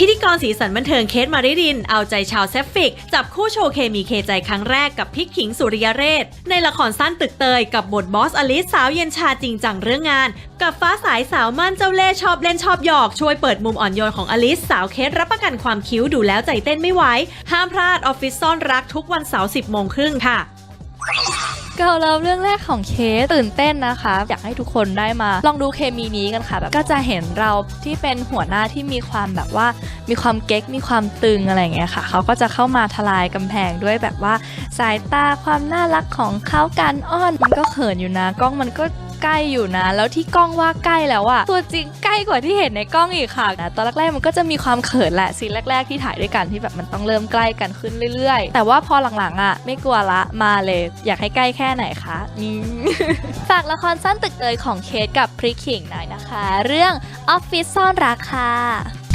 พิธีกรสีสันบันเทิงเคสมาริริน เอาใจชาวแซฟฟิก จับคู่โชว์เคมีเคใจครั้งแรกกับพิกขิงสุริยเรศ ในละครสั้นตึกเตยกับบทบอสอลิสสาวเย็นชาจริงจังเรื่องงาน กับฟ้าสายสาวมั่นเจ้าเล่ชอบเล่นชอบหยอก ช่วยเปิดมุมอ่อนโยนของอลิสสาวเคสรับประกันความคิ้วดูแล้วใจเต้นไม่ไหวห้ามพลาดออฟฟิศซ่อนรักทุกวันเสาร์10โมงครึ่งค่ะ เกิร์ลเลิฟเรื่องแรกของเคสตื่นเต้นนะคะ อยากให้ทุกคนได้มา ลองดูเคมีนี้กันค่ะแบบก็จะเห็นเราที่เป็นหัวหน้าที่มีความแบบว่า มีความเก๊กมีความตึงอะไรอย่างเงี้ยค่ะเขาก็จะเข้ามาทลายกำแพงด้วยแบบว่า สายตาความน่ารักของเขาการอ้อนมันก็เขินอยู่นะกล้องมันก็ ใกล้อยู่นะ แล้วที่กล้องว่าใกล้แล้วอะตัวจริงใกล้กว่าที่เห็นในกล้องอีกค่ะนะตอนแรกๆมันก็จะมีความเขินแหละซีนแรก ๆที่ถ่ายด้วยกันที่แบบมันต้องเริ่มใกล้กันขึ้นเรื่อย ๆ แต่ว่าพอหลังๆอะไม่กลัวละมาเลย อยากให้ใกล้แค่ไหนคะนี่ฝากละครสั้นตึกเอยของเคสกับพริกขิงหน่อยนะคะ เรื่องออฟฟิศซ่อนรักค่ะ